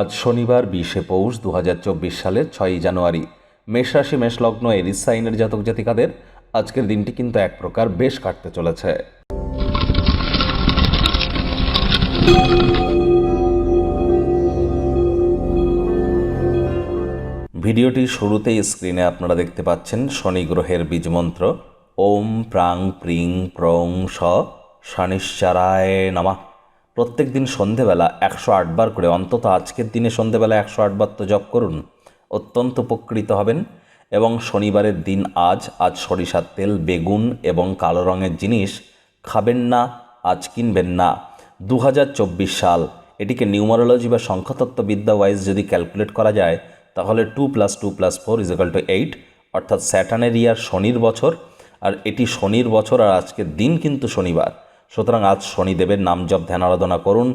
আজ শনিবার বিশে পৌষ দু হাজার চব্বিশ সালের ছয়ই জানুয়ারি। মেষ রাশি মেষলগ্ন এরিস সাইনের জাতক জাতিকাদের আজকের দিনটি কিন্তু এক প্রকার বেশ কাটতে চলেছে। ভিডিওটির শুরুতেই স্ক্রিনে আপনারা দেখতে পাচ্ছেন শনি গ্রহের বীজমন্ত্র। ওম প্রাং প্রিং প্রং স শনিশ্চারায় নামা। প্রত্যেক দিন সন্ধেবেলা একশো আটবার করে, অন্তত আজকের দিনে সন্ধেবেলা একশো আটবার তো জপ করুন, অত্যন্ত উপকৃত হবেন। এবং শনিবারের দিন আজ আজ সরিষার তেল, বেগুন এবং কালো রঙের জিনিস খাবেন না, আজ কিনবেন না। দু হাজার চব্বিশ সাল, এটিকে নিউমারোলজি বা সংখ্যাতত্ত্ববিদ্যা ওয়াইজ যদি ক্যালকুলেট করা যায়, তাহলে two plus two plus four is equal to eight, অর্থাৎ স্যাটানের ইয়ার শনির বছর, আর এটি শনির বছর আর আজকের দিন কিন্তু শনিবার। সুতরাং আজ শনিদেবের নাম জপ, ধ্যান, আরাধনা করুন।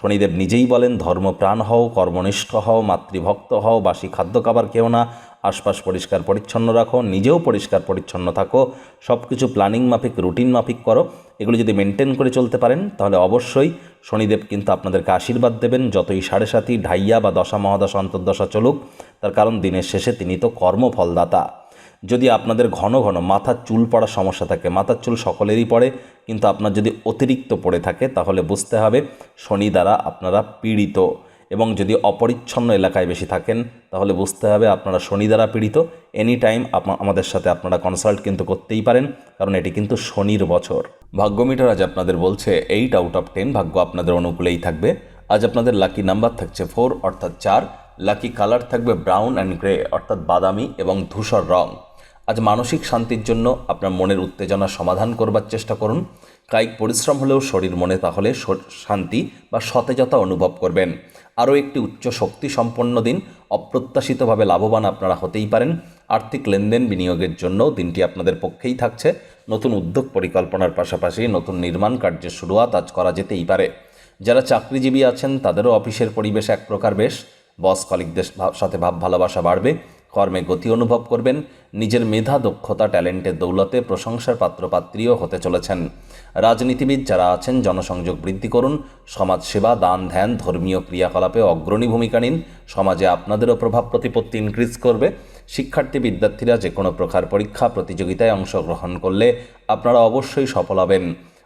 শনিদেব নিজেই বলেন, ধর্মপ্রাণ হও, কর্মনিষ্ঠ হও, মাতৃভক্ত হও, বাসি খাদ্য খাবার খেও না, আশপাশ পরিষ্কার পরিচ্ছন্ন রাখো, নিজেও পরিষ্কার পরিচ্ছন্ন থাকো সব কিছু প্ল্যানিং মাফিক, রুটিন মাফিক করো। এগুলো যদি মেনটেন করে চলতে পারেন, তাহলে অবশ্যই শনিদেব কিন্তু আপনাদেরকে আশীর্বাদ দেবেন, যতই সাড়ে সাতই, ঢাইয়া বা দশা, মহাদশা, অন্তর্দশা চলুক, তার কারণ দিনের শেষে তিনি তো কর্মফলদাতা। যদি আপনাদের ঘন ঘন মাথার চুল পড়ার সমস্যা থাকে, মাথার চুল সকলেরই পড়ে, কিন্তু আপনার যদি অতিরিক্ত পড়ে থাকে, তাহলে বুঝতে হবে শনি দ্বারা আপনারা পীড়িত। এবং যদি অপরিচ্ছন্ন এলাকায় বেশি থাকেন, তাহলে বুঝতে হবে আপনারা শনি দ্বারা পীড়িত। এনি টাইম আমাদের সাথে আপনারা কনসাল্ট কিন্তু করতেই পারেন, কারণ এটি কিন্তু শনির বছর। ভাগ্যমিটার আজ আপনাদের বলছে এইট আউট অফ টেন ভাগ্য আপনাদের অনুকূলেই থাকবে। আজ আপনাদের লাকি নাম্বার থাকছে ফোর অর্থাৎ চার। লাকি কালার থাকবে ব্রাউন অ্যান্ড গ্রে অর্থাৎ বাদামি এবং ধূসর রং। আজ মানসিক শান্তির জন্য আপনার মনের উত্তেজনা সমাধান করবার চেষ্টা করুন। কায়িক পরিশ্রম হলেও শরীর মনে তাহলে শান্তি বা সতেজতা অনুভব করবেন। আরও একটি উচ্চ শক্তি সম্পন্ন দিন, অপ্রত্যাশিতভাবে লাভবান আপনারা হতেই পারেন। আর্থিক লেনদেন বিনিয়োগের জন্য দিনটি আপনাদের পক্ষেই থাকছে। নতুন উদ্যোগ পরিকল্পনার পাশাপাশি নতুন নির্মাণ কার্যের শুরুয়াত আজ করা যেতেই পারে। যারা চাকরিজীবী আছেন, তাদেরও অফিসের পরিবেশ এক প্রকার বেশ। বস কলিকদের সাথে ভাব ভালোবাসা বাড়বে। কর্মে গতি অনুভব করবেন, নিজের মেধা, দক্ষতা, ট্যালেন্টের দৌলতে প্রশংসার পাত্রপাত্রীও হতে চলেছেন। রাজনীতিবিদ যারা আছেন, জনসংযোগ বৃদ্ধি করুন, সমাজসেবা, দান, ধ্যান, ধর্মীয় ক্রিয়াকলাপে অগ্রণী ভূমিকা নিন, সমাজে আপনাদেরও প্রভাব প্রতিপত্তি ইনক্রিজ করবে। শিক্ষার্থী, বিদ্যার্থীরা যে কোনো প্রকার পরীক্ষা, প্রতিযোগিতায় অংশগ্রহণ করলে আপনারা অবশ্যই সফল হবেন।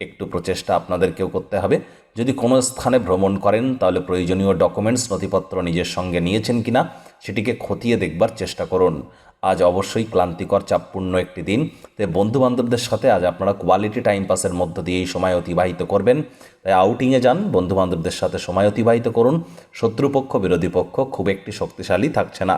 একটু প্রচেষ্টা আপনাদেরকেও করতে হবে। যদি কোনো স্থানে ভ্রমণ করেন, তাহলে প্রয়োজনীয় ডকুমেন্টস নথিপত্র নিজের সঙ্গে নিয়েছেন কিনা, সেটিকে খতিয়ে দেখবার চেষ্টা করুন। আজ অবশ্যই ক্লান্তিকর, চাপপূর্ণ একটি দিন। তাই বন্ধুবান্ধবদের সাথে আজ আপনারা কোয়ালিটি টাইম পাসের মধ্য দিয়ে এই সময় অতিবাহিত করবেন। তাই আউটিংয়ে যান, বন্ধুবান্ধবদের সাথে সময় অতিবাহিত করুন। শত্রুপক্ষ, বিরোধী পক্ষ খুব একটি শক্তিশালী থাকছে না।